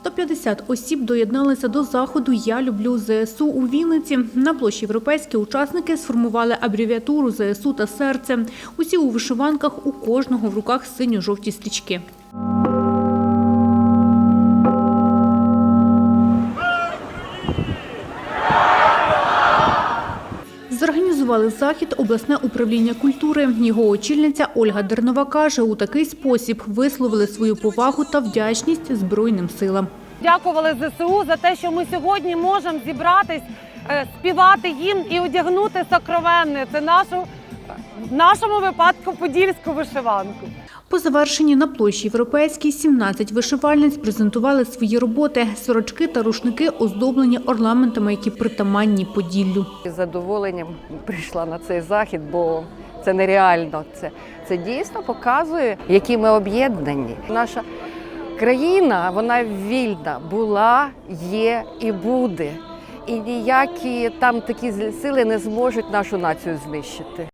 150 осіб доєдналися до заходу Я люблю ЗСУ у Вінниці. На площі європейські учасники сформували абревіатуру ЗСУ та серце. Усі у вишиванках, у кожного в руках синьо-жовті стрічки. Зорганізували захід обласне управління культури. Його очільниця Ольга Дернова каже, у такий спосіб висловили свою повагу та вдячність Збройним силам. Дякували ЗСУ за те, що ми сьогодні можемо зібратись, е, співати їм і одягнути сокровенне. Це нашу в нашому випадку подільську вишиванку. По завершенні на площі Європейській 17 вишивальниць презентували свої роботи. Сорочки та рушники оздоблені орнаментами, які притаманні Поділлю. З задоволенням прийшла на цей захід, бо це нереально. Це, це дійсно показує, які ми об'єднані. Наша країна, вона вільна, була, є і буде. І ніякі там такі сили не зможуть нашу націю знищити.